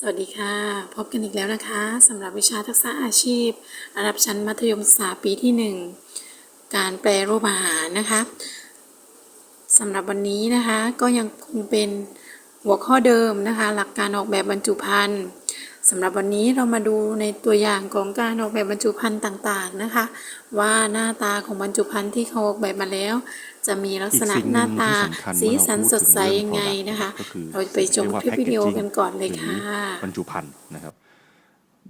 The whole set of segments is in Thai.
สวัสดีค่ะ พบกันอีกแล้วนะคะสำหรับวิชาทักษะอาชีพระดับชั้นมัธยมศึกษาปีที่ 1 การแปลรูปอาหารนะคะสำหรับวันนี้นะคะก็ยังคงเป็นหัวข้อเดิมนะคะ หลักการออกแบบบรรจุภัณฑ์ สำหรับวันนี้เรามาดูในตัวอย่างของการออกแบบบรรจุภัณฑ์ต่างๆนะคะ ว่าหน้าตาของบรรจุภัณฑ์ที่เขาออกแบบมาแล้ว จะมีลักษณะอีกสิ่งหน้าตาที่สำคัญสีสันเมื่อเราพูสดดใสถึงยังไงเรื่องนะคะ product ก็คือเราไปชมคลิปวิดีโอกันก่อนเลยค่ะบรรจุภัณฑ์นะครับ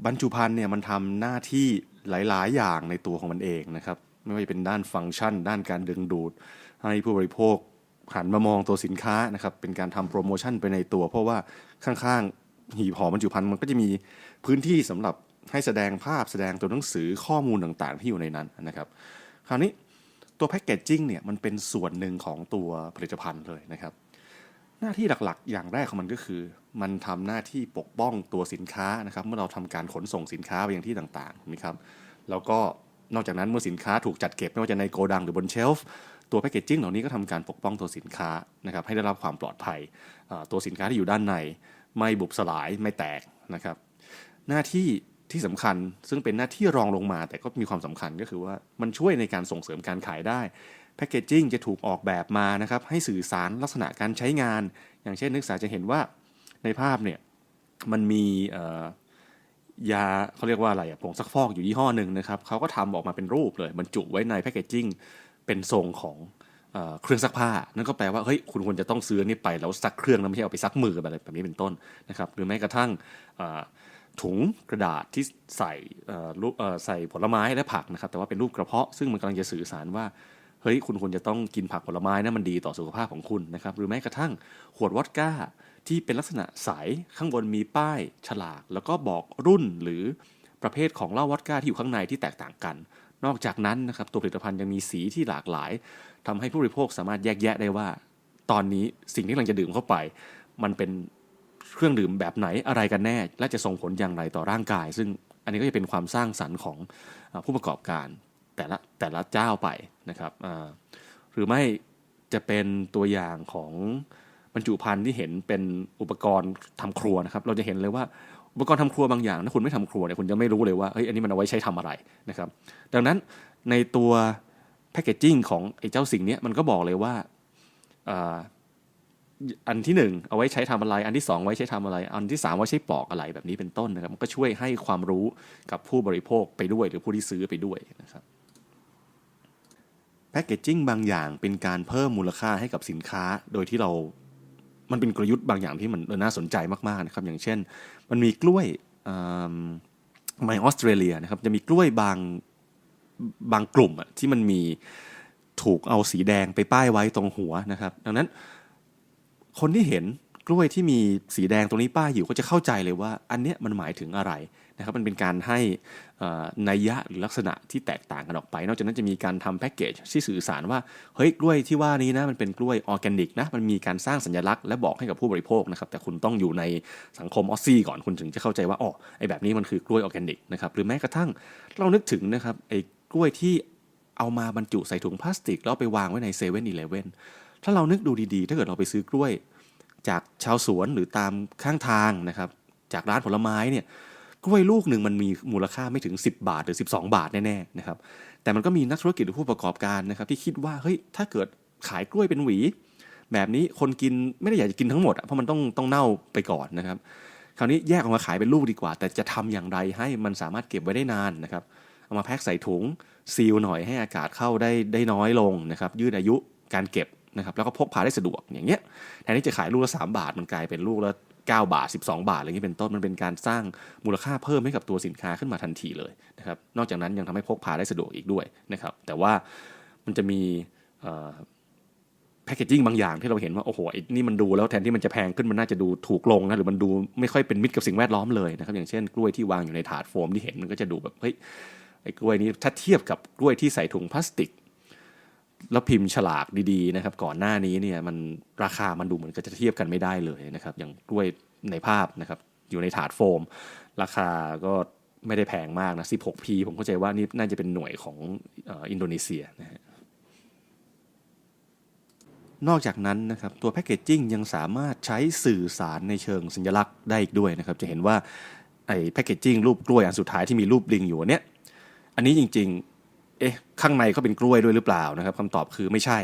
บรรจุภัณฑ์เนี่ยมันทำหน้าที่หลาย ๆ อย่างในตัวของมันเองนะครับ ไม่ว่าจะเป็นด้านฟังก์ชัน ด้านการดึงดูด ให้ผู้บริโภคหันมามองตัวสินค้านะครับเป็นการทำโปรโมชั่นไปในตัว เพราะว่าข้างๆ หีบห่อบรรจุภัณฑ์มันก็จะมีพื้นที่สำหรับให้แสดงภาพแสดงตัวหนังสือข้อมูลต่างๆ ที่อยู่ในนั้นนะครับ คราวนี้ตัวแพคเกจจิ้งเนี่ยมันเป็นส่วนหนึ่งของตัวผลิตภัณฑ์เลยนะครับ หน้าที่หลักๆ อย่างแรกของมันก็คือ มันทำหน้าที่ปกป้องตัวสินค้านะครับ เมื่อเราทำการขนส่งสินค้าไปยังที่ต่างๆนะครับ แล้วก็นอกจากนั้นเมื่อสินค้าถูกจัดเก็บไม่ว่าจะในโกดังหรือบนเชลฟ์ตัวแพคเกจจิ้งเหล่านี้ก็ทำการปกป้องตัวสินค้านะครับให้ได้รับความปลอดภัยตัวสินค้าที่อยู่ด้านใน ไม่บุบสลายไม่แตกนะครับ หน้าที่ที่สำคัญซึ่งเป็นหน้าที่รองลงมาแต่ก็มีความสำคัญก็คือว่ามันช่วยในการส่งเสริมการขายได้แพคเกจจิ้งจะถูกออกแบบมานะครับให้สื่อสารลักษณะการใช้งาน อย่างเช่นนักศึกษาจะเห็นว่าในภาพเนี่ยมันมียาเขาเรียกว่าอะไรอะผงซักฟอกอยู่ยี่ห้อหนึ่งนะครับเขาก็ทำออกมาเป็นรูปเลยบรรจุไว้ในแพคเกจจิ้งเป็นทรงของ เครื่องซักผ้า นั่นก็แปลว่าเฮ้ยคุณควรจะต้องซื้อนี่ไปแล้วซักเครื่องนะไม่ใช่เอาไปซักมืออะไรแบบนี้เป็นต้นนะครับหรือแม้กระทั่งถุงกระดาษที่ใส่รูปใส่ผลไม้และผักนะครับ แต่ว่าเป็นรูปกระเพาะซึ่งมันกำลังจะสื่อสารว่าเฮ้ยคุณควรจะต้องกินผักผลไม้นะมันดีต่อสุขภาพของคุณนะครับหรือแม้กระทั่งขวดวอดก้าที่เป็นลักษณะใสข้างบนมีป้ายฉลาก แล้วก็บอกรุ่นหรือประเภทของเหล้าวอดก้าที่อยู่ข้างในที่แตกต่างกัน นอกจากนั้นนะครับตัวผลิตภัณฑ์ยังมีสีที่หลากหลายทำให้ผู้บริโภคสามารถแยกแยะได้ว่า ตอนนี้สิ่งที่กำลังจะดื่มเข้าไป มันเป็นเครื่องดื่มแบบไหนอะไรกันแน่ และจะส่งผลอย่างไรต่อร่างกาย ซึ่งอันนี้ก็จะเป็นความสร้างสรรค์ของผู้ประกอบการแต่ละแต่ละเจ้าไปนะครับหรือไม่จะเป็นตัวอย่างของบรรจุภัณฑ์ที่เห็นเป็นอุปกรณ์ทำครัวนะครับ เราจะเห็นเลยว่า อุปกรณ์ทำครัวบางอย่างถ้าคุณไม่ทำครัวเนี่ยคุณจะไม่รู้เลยว่าเฮ้ยอันนี้มันเอาไว้ใช้ทำอะไรนะครับดังนั้นในตัวแพคเกจจิ้งของไอ้เจ้าสิ่งนี้มันก็บอกเลยว่าอ่าอันที่หนึ่งเอาไว้ใช้ทำอะไร อันที่สองไว้ใช้ทำอะไร อันที่สามไว้ใช้ปอกอะไรแบบนี้เป็นต้นนะครับมันก็ช่วยให้ความรู้กับผู้บริโภคไปด้วยหรือผู้ที่ซื้อไปด้วยนะครับแพคเกจจิ้งบางอย่างเป็นการเพิ่มมูลค่าให้กับสินค้าโดยที่เรา มันเป็นกลยุทธ์บางอย่างที่มันเออน่าสนใจมากๆนะครับอย่างเช่น มันมีกล้วยในออสเตรเลียนะครับจะมีกล้วยบางบางกลุ่มอะที่มันมีถูกเอาสีแดงไปป้ายไว้ตรงหัวนะครับ ดังนั้นคนที่เห็นกล้วยที่มีสีแดงตรงนี้ป้ายอยู่ก็จะเข้าใจเลยว่า อันเนี้ยมันหมายถึงอะไร นะครับมันเป็นการให้นัยยะหรือลักษณะที่แตกต่างกันออกไป นอกจากนั้นจะมีการทำแพ็กเกจที่สื่อสารว่าเฮ้ยกล้วยที่ว่านี้นะมันเป็นกล้วยออร์แกนิกนะมันมีการสร้างสัญลักษณ์และบอกให้กับผู้บริโภคนะครับแต่คุณต้องอยู่ในสังคมออสซี่ก่อนคุณถึงจะเข้าใจว่าอ๋อไอแบบนี้มันคือกล้วยออร์แกนิกนะครับหรือแม้กระทั่งเรานึกถึงนะครับไอกล้วยที่เอามาบรรจุใส่ถุงพลาสติกแล้วไปวางไว้ในเซเว่นอีเลเว่นถ้าเรานึกดูดีๆ ถ้าเกิดเราไปซื้อกล้วย จากชาวสวนหรือตามข้างทางนะครับจากร้านผลไม้เนี่ย กล้วยลูกหนึ่งมันมีมูลค่าไม่ถึง 10 บาทหรือ 12 บาทแน่ๆนะครับแต่มันก็มีนักธุรกิจหรือผู้ประกอบการนะครับที่คิดว่าเฮ้ยถ้าเกิดขายกล้วยเป็นหวี แบบนี้คนกินไม่ได้อยากจะกินทั้งหมดอะเพราะมันต้องต้องเน่าไปก่อนนะครับ คราวนี้แยกออกมาขายเป็นลูกดีกว่า แต่จะทำอย่างไรให้มันสามารถเก็บไว้ได้นานนะครับเอามาแพ็คใส่ถุงซีลหน่อยให้อากาศเข้าได้ได้น้อยลงนะครับยืดอายุการเก็บนะครับแล้วก็พกพาได้สะดวกอย่างเงี้ยแทนที่จะขายลูกละ3บาทมันกลายเป็นลูกละ 9 บาท 12 บาทอะไรอย่างนี้เป็นต้นมันเป็นการสร้างมูลค่าเพิ่มให้กับตัวสินค้าขึ้นมาทันทีเลยนะครับนอกจากนั้นยังทำให้พกพาได้สะดวกอีกด้วยนะครับแต่ว่ามันจะมีแพคเกจจิ้งบางอย่างที่เราเห็นว่าโอ้โหไอ้นี่มันดูแล้วแทนที่มันจะแพงขึ้นมันน่าจะดูถูกลงนะหรือมันดูไม่ค่อยเป็นมิตรกับสิ่งแวดล้อมเลยนะครับอย่างเช่น กล้วยที่วางอยู่ในถาดโฟมที่เห็นมันก็จะดูแบบเฮ้ยไอ้กล้วยนี้ถ้าเทียบกับกล้วยที่ใส่ถุงพลาสติก แล้วพิมพ์ฉลากดีๆนะครับ ก่อนหน้านี้เนี่ยมันราคามันดูเหมือนกับจะเทียบกันไม่ได้เลยนะครับ อย่างกล้วยในภาพนะครับ อยู่ในถาดโฟม ราคาก็ไม่ได้แพงมากนะ 16p ผมเข้าใจว่านี่น่าจะเป็นหน่วยของอออินโดนีเซียนะฮะนอกจากนั้นนะครับตัวแพคเกจจิ้งยังสามารถใช้สื่อสารในเชิงสัญลักษณ์ได้อีกด้วยนะครับ จะเห็นว่าไอ้แพคเกจจิ้งรูปกล้วยอันสุดท้ายที่มีรูปลิงอยู่อันเนี้ยอันนี้จริงๆ เอ๊ะข้างในเขาเป็นกล้วยด้วยหรือเปล่านะครับคำตอบคือไม่ใช่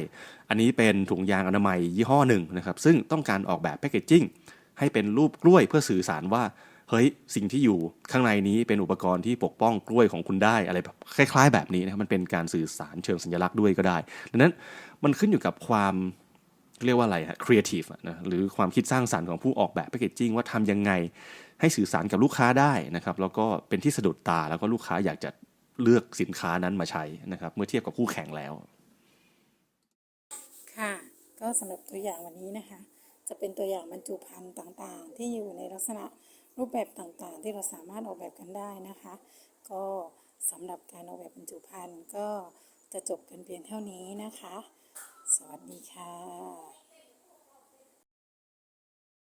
อันนี้เป็นถุงยางอนามัยยี่ห้อหนึ่งนะครับซึ่งต้องการออกแบบแพคเกจจิ้งให้เป็นรูปกล้วยเพื่อสื่อสารว่าเฮ้ยสิ่งที่อยู่ข้างในนี้เป็นอุปกรณ์ที่ปกป้องกล้วยของคุณได้อะไรแบบคล้าย ๆ แบบนี้นะครับมันเป็นการสื่อสารเชิงสัญลักษณ์ด้วยก็ได้ดังนั้นมันขึ้นอยู่กับความเรียกว่าอะไรฮะ creative อะนะหรือความคิดสร้างสรรค์ของผู้ออกแบบแพคเกจจิ้งว่าทำยังไงให้สื่อสารกับลูกค้าได้นะครับแล้วก็เป็นที่สะดุดตาแล้วก็ลูกค้าอยากจะ เลือกสินค้านั้นมาใช้นะครับ เมื่อเทียบกับคู่แข่งแล้ว ค่ะ ก็สำหรับตัวอย่างวันนี้นะคะ จะเป็นตัวอย่างบรรจุภัณฑ์ต่างๆ ที่อยู่ในลักษณะรูปแบบต่างๆ ที่เราสามารถออกแบบกันได้นะคะ ก็สำหรับการออกแบบบรรจุภัณฑ์ก็จะจบกันเพียงเท่านี้นะคะ สวัสดีค่ะ